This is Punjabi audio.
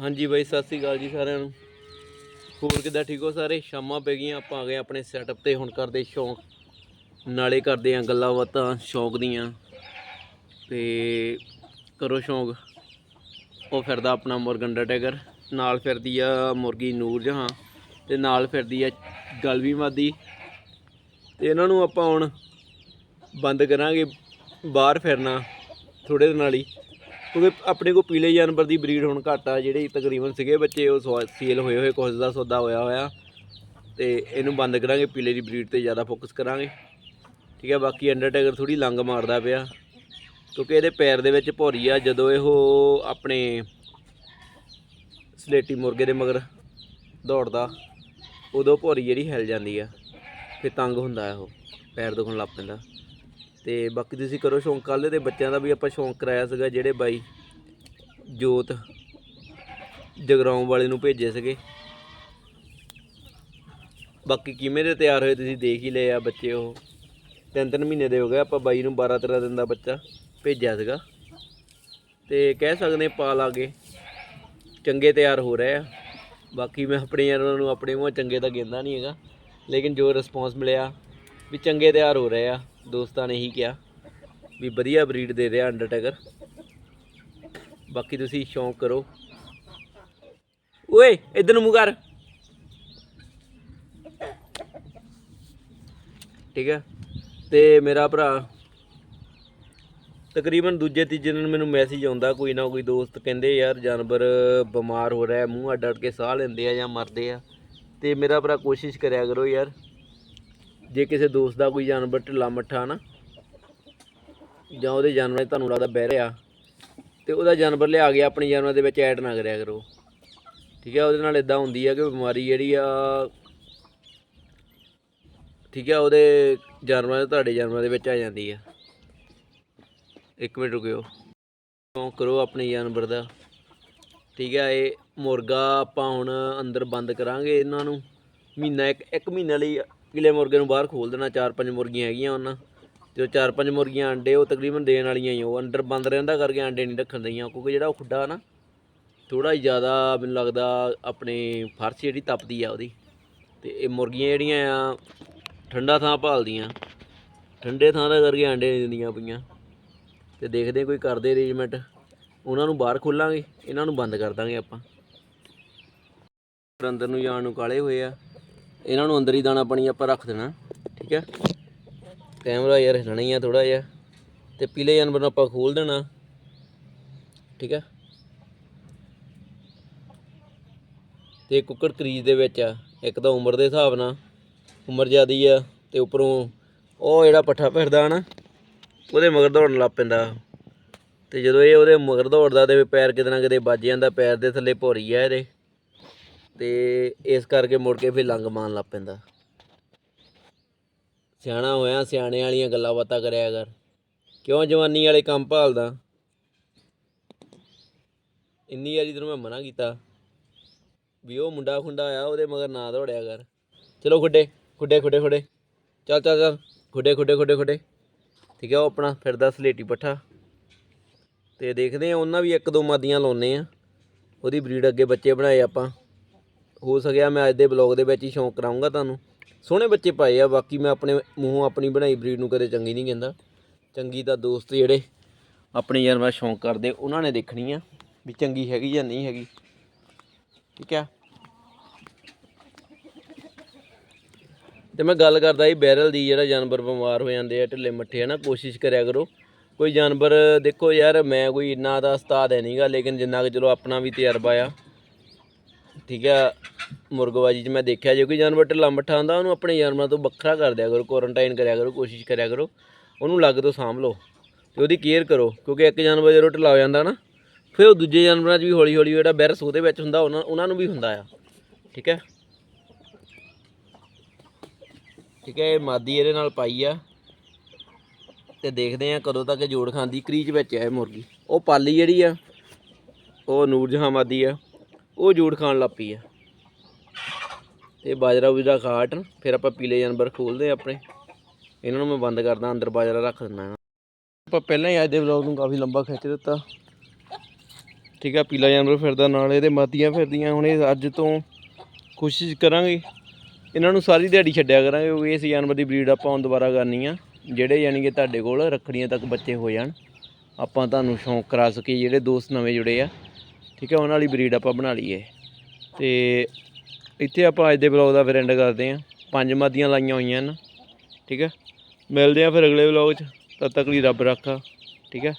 ਹਾਂਜੀ ਬਾਈ, ਸਤਿ ਸ੍ਰੀ ਅਕਾਲ ਜੀ ਸਾਰਿਆਂ ਨੂੰ। ਹੋਰ ਕਿੱਦਾਂ ਠੀਕ ਹੋ ਸਾਰੇ? ਸ਼ਾਮਾਂ ਪੈ ਗਈਆਂ, ਆਪਾਂ ਆ ਗਏ ਆਪਣੇ ਸੈਟਅਪ ਤੇ। ਹੁਣ ਕਰਦੇ ਸ਼ੌਂਕ। ਨਾਲੇ ਕਰਦੇ ਆਂ ਗੱਲਾਂ ਬਾਤਾਂ, ਸ਼ੌਂਕ ਦੀਆਂ। ਤੇ ਕਰੋ ਸ਼ੌਂਕ। ਉਹ ਫਿਰਦਾ ਆਪਣਾ ਮੁਰਗੰਡਾ ਟੈਗਰ ਨਾਲ ਫਿਰਦੀ ਆ ਮੁਰਗੀ ਨੂਰ ਜਹਾਂ। ਤੇ ਨਾਲ ਫਿਰਦੀ ਆ ਗਲਵੀ ਮਾਦੀ। ਤੇ ਇਹਨਾਂ ਨੂੰ ਆਪਾਂ ਹੁਣ ਬੰਦ ਕਰਾਂਗੇ ਬਾਹਰ ਫਿਰਨਾ ਥੋੜੇ ਦਿਨ ਨਾਲ ਹੀ ਕਿਉਂਕਿ ਆਪਣੇ ਕੋਲ ਪੀਲੇ ਜਾਨਵਰ ਦੀ ਬਰੀਡ ਹੁਣ ਘੱਟ ਆ, ਜਿਹੜੇ ਤਕਰੀਬਨ ਸੀਗੇ ਬੱਚੇ, ਉਹ ਸੇਲ ਹੋਏ ਹੋਏ ਕੁਝ ਦਾ ਸੌਦਾ ਹੋਇਆ ਹੋਇਆ। ਤੇ ਇਹਨੂੰ ਬੰਦ ਕਰਾਂਗੇ, ਪੀਲੇ ਦੀ ਬਰੀਡ ਤੇ ਜ਼ਿਆਦਾ ਫੋਕਸ ਕਰਾਂਗੇ। ਠੀਕ ਹੈ, ਬਾਕੀ ਅੰਡਰਟੇਕਰ ਥੋੜੀ ਲੰਗ ਮਾਰਦਾ ਪਿਆ। ਕਿਉਂਕਿ ਇਹਦੇ ਪੈਰ ਦੇ ਵਿੱਚ ਭੌਰੀ ਆ, ਜਦੋਂ ਇਹੋ ਆਪਣੇ ਸਲੇਟੀ ਮੁਰਗੇ ਦੇ ਮਗਰ ਦੌੜਦਾ, ਉਦੋਂ ਭੌਰੀ ਜਿਹੜੀ ਹਿਲ ਜਾਂਦੀ ਆ। ਫਿਰ ਤੰਗ ਹੁੰਦਾ ਉਹ ਪੈਰ ਦੁਖਣ ਲੱਗ ਪੈਂਦਾ। ਤੇ ਬਾਕੀ ਤੁਸੀਂ ਕਰੋ ਸ਼ੌਂਕ, ਕੱਲ੍ਹ ਦੇ ਬੱਚਿਆਂ ਦਾ ਵੀ ਆਪਾਂ ਸ਼ੌਂਕ ਕਰਾਇਆ ਸੀਗਾ ਜਿਹੜੇ ਬਾਈ ਜੋਤ ਜਗਰਾਉਂ ਵਾਲੇ ਨੂੰ ਭੇਜੇ ਸੀਗੇ। ਬਾਕੀ ਕਿਵੇਂ ਦੇ ਤਿਆਰ ਹੋਏ ਤੁਸੀਂ ਦੇਖ ਹੀ ਲਏ ਆ ਬੱਚੇ ਉਹ। ਤਿੰਨ ਤਿੰਨ ਮਹੀਨੇ ਦੇ ਹੋ ਗਏ ਆਪਾਂ ਬਾਈ ਨੂੰ 12 13 ਦਿਨ ਦਾ ਬੱਚਾ ਭੇਜਿਆ ਸੀਗਾ। ਤੇ ਕਹਿ ਸਕਦੇ ਪਾ ਲਾਗੇ ਚੰਗੇ ਤਿਆਰ ਹੋ ਰਹੇ ਆ। ਬਾਕੀ ਮੈਂ ਆਪਣੇ ਯਾਰਾਂ ਨੂੰ ਆਪਣੇ ਮੂੰਹ ਚੰਗੇ ਤਾਂ ਕਹਿੰਦਾ ਨਹੀਂ ਹੈਗਾ। ਲੇਕਿਨ ਜੋ ਰਿਸਪੌਂਸ ਮਿਲਿਆ ਵੀ ਚੰਗੇ ਤਿਆਰ ਹੋ ਰਹੇ ਆ। ਦੋਸਤਾਂ ਨੇ ਹੀ ਕਿਹਾ ਵੀ ਵਧੀਆ ਬਰੀਡ ਦੇ ਰਿਹਾ ਅੰਡਰਟੇਕਰ। ਬਾਕੀ ਤੁਸੀਂ ਸ਼ੌਂਕ ਕਰੋ। ਓਏ, ਇਧਰ ਨੂੰ ਮੂੰਹ ਕਰ। ਠੀਕ ਹੈ। ਤੇ ਮੇਰਾ ਭਰਾ, ਤਕਰੀਬਨ ਦੂਜੇ ਤੀਜੇ ਦਿਨ ਮੈਨੂੰ ਮੈਸੇਜ ਆਉਂਦਾ, ਕੋਈ ਨਾ ਕੋਈ ਦੋਸਤ ਕਹਿੰਦੇ ਯਾਰ ਜਾਨਵਰ ਬਿਮਾਰ ਹੋ ਰਿਹਾ ਮੂੰਹ ਅੱਡ ਅੱਡ ਕੇ ਸਾਹ ਲੈਂਦੇ ਆ ਜਾਂ ਮਰਦੇ ਆ। ਤੇ ਮੇਰਾ ਭਰਾ ਕੋਸ਼ਿਸ਼ ਕਰਿਆ ਕਰੋ ਯਾਰ ਜੇ ਕਿਸੇ ਦੋਸਤ ਦਾ ਕੋਈ ਜਾਨਵਰ ਢਿੱਲਾ ਮੱਠਾ ਨਾ, ਜਾਂ ਉਹਦੇ ਜਾਨਵਰ 'ਚ ਤੁਹਾਨੂੰ ਲੱਗਦਾ ਬਹਿ ਰਿਹਾ, ਤੇ ਉਹਦਾ ਜਾਨਵਰ ਲਿਆ ਕੇ ਆਪਣੇ ਜਾਨਵਰ ਦੇ ਵਿੱਚ ਐਡ ਨਾ ਕਰਿਆ ਕਰੋ। ਠੀਕ ਹੈ ਉਹਦੇ ਨਾਲ ਇਦਾਂ ਹੁੰਦੀ ਆ ਕਿ ਬਿਮਾਰੀ ਜਿਹੜੀ ਆ, ਠੀਕ ਹੈ ਉਹਦੇ ਜਾਨਵਰਾਂ ਦੇ, ਤੁਹਾਡੇ ਜਾਨਵਰਾਂ ਦੇ ਵਿੱਚ ਆ ਜਾਂਦੀ ਆ। ਇੱਕ ਮਿੰਟ ਰੁਕਿਓ। ਸ਼ੌਂਕ ਕਰੋ ਆਪਣੇ ਜਾਨਵਰ ਦਾ। ਠੀਕ ਹੈ ਇਹ ਮੁਰਗਾ ਆਪਾਂ ਹੁਣ ਅੰਦਰ ਬੰਦ ਕਰਾਂਗੇ ਇਹਨਾਂ ਨੂੰ। ਮਹੀਨਾ, ਇੱਕ ਇੱਕ ਮਹੀਨੇ ਲਈ ਕਿਲੇ ਮੁਰਗੇ ਨੂੰ ਬਾਹਰ ਖੋਲ ਦੇਣਾ, ਚਾਰ ਪੰਜ ਮੁਰਗੀਆਂ ਹੈਗੀਆਂ ਉਹਨਾਂ। ਤੇ ਉਹ ਚਾਰ ਪੰਜ ਮੁਰਗੀਆਂ ਅੰਡੇ, ਉਹ ਤਕਰੀਬਨ ਦੇਣ ਵਾਲੀਆਂ ਹੀ ਉਹ ਅੰਦਰ ਬੰਦ ਰਹਿੰਦਾ ਕਰਕੇ ਅੰਡੇ ਨਹੀਂ ਰੱਖਣ ਦਈਆਂ। ਕਿਉਂਕਿ ਜਿਹੜਾ ਉਹ ਖੁੱਡਾ ਨਾ ਥੋੜਾ ਜ਼ਿਆਦਾ ਮੈਨੂੰ ਲੱਗਦਾ ਆਪਣੇ ਫਰਸ਼ ਜਿਹੜੀ ਤਪਦੀ ਆ ਉਹਦੀ। ਤੇ ਇਹ ਮੁਰਗੀਆਂ ਜਿਹੜੀਆਂ ਆ, ਠੰਡਾ ਥਾਂ ਭਾਲਦੀਆਂ। ਠੰਡੇ ਥਾਂ ਦਾ ਕਰਕੇ ਅੰਡੇ ਨਹੀਂ ਦਿੰਦੀਆਂ ਪਈਆਂ। ਤੇ ਦੇਖਦੇ ਕੋਈ ਕਰਦੇ ਅਰੇਂਜਮੈਂਟ ਉਹਨਾਂ ਨੂੰ ਬਾਹਰ ਖੋਲਾਂਗੇ, ਇਹਨਾਂ ਨੂੰ ਬੰਦ ਕਰ ਦਾਂਗੇ ਆਪਾਂ। ਅੰਦਰ ਨੂੰ ਜਾਣ ਨੂੰ ਕਾਲੇ ਹੋਏ ਆ। ਇਹਨਾਂ ਨੂੰ ਅੰਦਰ ਹੀ ਦਾਣਾ ਪਾਣੀ ਆਪਾਂ ਰੱਖ ਦੇਣਾ, ਠੀਕ ਹੈ? ਕੈਮਰਾ ਯਾਰ ਹਿਲਣਾ ਹੀ ਆ ਥੋੜਾ ਜਿਹਾ, ਤੇ ਪੀਲੇ ਜਾਨਵਰ ਨੂੰ ਆਪਾਂ ਖੋਲ ਦੇਣਾ, ਠੀਕ ਹੈ? ਤੇ ਕੁੱਕੜ ਕਰੀਜ ਦੇ ਵਿੱਚ ਆ, ਇੱਕ ਤਾਂ ਉਮਰ ਦੇ ਹਿਸਾਬ ਨਾਲ, ਉਮਰ ਜ਼ਿਆਦੀ ਆ, ਤੇ ਉੱਪਰੋਂ ਉਹ ਜਿਹੜਾ ਪੱਠਾ ਫਿਰਦਾ ਨਾ, ਉਹਦੇ ਮਗਰ ਦੌੜਨ ਲੱਗ ਪੈਂਦਾ। ਤੇ ਜਦੋਂ ਇਹ ਉਹਦੇ ਮਗਰ ਦੌੜਦਾ ਤੇ ਪੈਰ ਕਿਤੇ ਨਾ ਕਿਤੇ ਵੱਜ ਜਾਂਦਾ, ਪੈਰ ਦੇ ਥੱਲੇ ਭੋਰੀ ਆ ਇਹਦੇ। ਤੇ ਇਸ ਕਰਕੇ ਮੁੜ ਕੇ ਫਿਰ ਲੰਗ ਮਾਰਨ ਲੱਗ ਪੈਂਦਾ। ਸਿਆਣਾ ਹੋਇਆ, ਸਿਆਣੇ ਵਾਲੀਆਂ ਗੱਲਾਂ ਬਾਤਾਂ ਕਰਿਆ ਕਰ। ਕਿਉਂ ਜਵਾਨੀ ਵਾਲੇ ਕੰਮ ਭਾਲਦਾ? ਇੰਨੀ ਵਾਰੀ ਤੈਨੂੰ ਮੈਂ ਮਨਾ ਕੀਤਾ ਵੀ ਉਹ ਮੁੰਡਾ ਖੁੰਡਾ ਆ ਉਹਦੇ ਮਗਰ ਨਾ ਦੌੜਿਆ ਕਰ। ਚਲੋ ਖੁੱਡੇ ਖੁੱਡੇ ਖੁੱਡੇ ਖੁੱਡੇ। ਚੱਲ ਚੱਲ ਚੱਲ। ਖੁੱਡੇ ਖੁੱਡੇ ਖੁੱਡੇ ਖੁੱਡੇ। ਠੀਕ ਹੈ ਉਹ ਆਪਣਾ ਫਿਰਦਾ ਸਲੇਟੀ ਪੱਠਾ। ਤੇ ਦੇਖਦੇ ਆ, ਉਹਨਾਂ ਵੀ ਇੱਕ ਦੋ ਮਾਦੀਆਂ ਲਾਉਨੇ ਆ। ਉਹਦੀ ਬਰੀਡ ਅੱਗੇ ਬੱਚੇ ਬਣਾਏ ਆਪਾਂ। ਹੋ ਸਕਿਆ, ਮੈਂ ਅੱਜ ਦੇ ਬਲੌਗ ਦੇ ਵਿੱਚ ਹੀ ਸ਼ੌਂਕ ਕਰਾਉਂਗਾ ਤੁਹਾਨੂੰ। ਸੋਹਣੇ ਬੱਚੇ ਪਾਏ ਆ, ਬਾਕੀ ਮੈਂ ਆਪਣੇ ਮੂੰਹੋਂ ਆਪਣੀ ਬਣਾਈ ਬਰੀਡ ਨੂੰ ਕਦੇ ਚੰਗੀ ਨਹੀਂ ਕਹਿੰਦਾ। ਚੰਗੀ ਤਾਂ ਦੋਸਤ ਜਿਹੜੇ ਆਪਣੇ ਜਾਨਵਰ ਸ਼ੌਂਕ ਕਰਦੇ, ਉਹਨਾਂ ਨੇ ਦੇਖਣੀ ਆ ਵੀ ਚੰਗੀ ਹੈਗੀ ਜਾਂ ਨਹੀਂ ਹੈਗੀ। ਠੀਕ ਆ? ਤੇ ਮੈਂ ਗੱਲ ਕਰਦਾ ਸੀ, ਬੈਰਲ ਦੀ ਜਿਹੜਾ ਜਾਨਵਰ ਬਿਮਾਰ ਹੋ ਜਾਂਦੇ ਆ, ਢਿੱਲੇ ਮੱਠੇ ਆ ਨਾ ਕੋਸ਼ਿਸ਼ ਕਰਿਆ ਕਰੋ। ਕੋਈ ਜਾਨਵਰ, ਦੇਖੋ ਯਾਰ, ਮੈਂ ਕੋਈ ਇੰਨਾ ਦਾ ਉਸਤਾਦ ਹੈ ਨਹੀਂਗਾ ਲੇਕਿਨ ਜਿੰਨਾ ਕਿ ਚਲੋ ਆਪਣਾ ਵੀ ਤਜਰਬਾ ਆ। ਠੀਕ ਆ ਮੁਰਗਬਾਜ਼ੀ 'ਚ ਮੈਂ ਦੇਖਿਆ, ਜੇ ਕੋਈ ਜਾਨਵਰ ਢਿੱਲਾ ਮੱਠਾ ਹੁੰਦਾ ਉਹਨੂੰ ਆਪਣੇ ਜਾਨਵਰਾਂ ਤੋਂ ਵੱਖਰਾ ਕਰ ਦਿਆ ਕਰੋ ਕੁਆਰੰਟਾਈਨ ਕਰਿਆ ਕਰੋ, ਕੋਸ਼ਿਸ਼ ਕਰਿਆ ਕਰੋ, ਉਹਨੂੰ ਲੱਗ ਤੋਂ ਸਾਂਭ ਲਓ ਤੇ ਉਹਦੀ ਕੇਅਰ ਕਰੋ, ਕਿਉਂਕਿ ਇੱਕ ਜਾਨਵਰ ਜਦੋਂ ਢਿੱਲਾ ਹੋ ਜਾਂਦਾ ਨਾ, ਫਿਰ ਉਹ ਦੂਜੇ ਜਾਨਵਰਾਂ 'ਚ ਵੀ ਹੌਲੀ ਹੌਲੀ ਜਿਹੜਾ ਵਾਇਰਸ ਉਹਦੇ ਵਿੱਚ ਹੁੰਦਾ, ਉਹਨਾਂ ਉਹਨਾਂ ਨੂੰ ਵੀ ਹੁੰਦਾ ਆ, ਠੀਕ ਹੈ? ਠੀਕ ਹੈ, ਇਹ ਮਾਦੀ ਇਹਦੇ ਨਾਲ ਪਾਈ ਆ ਤੇ ਦੇਖਦੇ ਆ ਕਦੋਂ ਤੱਕ ਇਹ ਜੋੜ ਖਾਂਦੀ, ਕਰੀਚ ਵਿੱਚ ਆ ਇਹ ਮੁਰਗੀ। ਉਹ ਪਾਲੀ ਜਿਹੜੀ ਆ, ਉਹ ਨੂਰ ਜਹਾਂ ਮਾਦੀ ਆ, ਉਹ ਜੋੜ ਖਾਣ ਲੱਗ ਪਈ ਆ। ਤੇ ਬਾਜਰਾ ਬੁਜਰਾ ਖਾਟ ਫਿਰ ਆਪਾਂ ਪੀਲੇ ਜਾਨਵਰ ਖੋਲਦੇ ਆ ਆਪਣੇ। ਇਹਨਾਂ ਨੂੰ ਮੈਂ ਬੰਦ ਕਰਦਾ, ਅੰਦਰ ਬਾਜਰਾ ਰੱਖ ਦਿੰਦਾ ਆਪਾਂ ਪਹਿਲਾਂ ਹੀ ਅੱਜ ਦੇ ਵਲੌਗ ਨੂੰ ਕਾਫੀ ਲੰਬਾ ਖਿੱਚ ਦਿੱਤਾ। ਠੀਕ ਆ, ਪੀਲਾ ਜਾਨਵਰ ਫਿਰਦਾ ਨਾਲ, ਇਹਦੇ ਮਾਦੀਆਂ ਫਿਰਦੀਆਂ। ਹੁਣ ਇਹ ਅੱਜ ਤੋਂ ਕੋਸ਼ਿਸ਼ ਕਰਾਂਗੇ, ਇਹਨਾਂ ਨੂੰ ਸਾਰੀ ਦਿਹਾੜੀ ਛੱਡਿਆ ਕਰਾਂਗੇ ਕਿਉਂਕਿ ਇਸ ਜਾਨਵਰ ਦੀ ਬਰੀਡ ਆਪਾਂ ਹੁਣ ਦੁਬਾਰਾ ਕਰਨੀ ਆ। ਜਿਹੜੇ ਯਾਨੀ ਕਿ ਤੁਹਾਡੇ ਕੋਲ ਰੱਖੜੀਆਂ ਤੱਕ ਬੱਚੇ ਹੋ ਜਾਣ, ਆਪਾਂ ਤੁਹਾਨੂੰ ਸ਼ੌਂਕ ਕਰਾ ਸਕੀਏ, ਜਿਹੜੇ ਦੋਸਤ ਨਵੇਂ ਜੁੜੇ ਆ। ਠੀਕ ਹੈ ਉਹਨਾਂ ਵਾਲੀ ਬਰੀਡ ਆਪਾਂ ਬਣਾ ਲਈਏ। ਤੇ ਇੱਥੇ ਆਪਾਂ ਅੱਜ ਦੇ ਵਲੌਗ ਦਾ ਫਿਰ ਐਂਡ ਕਰਦੇ ਆਂ ਪੰਜ ਮਾਦੀਆਂ ਲਾਈਆਂ ਹੋਈਆਂ ਹਨ। ਠੀਕ ਹੈ। ਮਿਲਦੇ ਆਂ ਫਿਰ ਅਗਲੇ ਵਲੌਗ 'ਚ। ਤਦ ਤੱਕ ਲਈ ਰੱਬ ਰੱਖਾ। ਠੀਕ ਹੈ।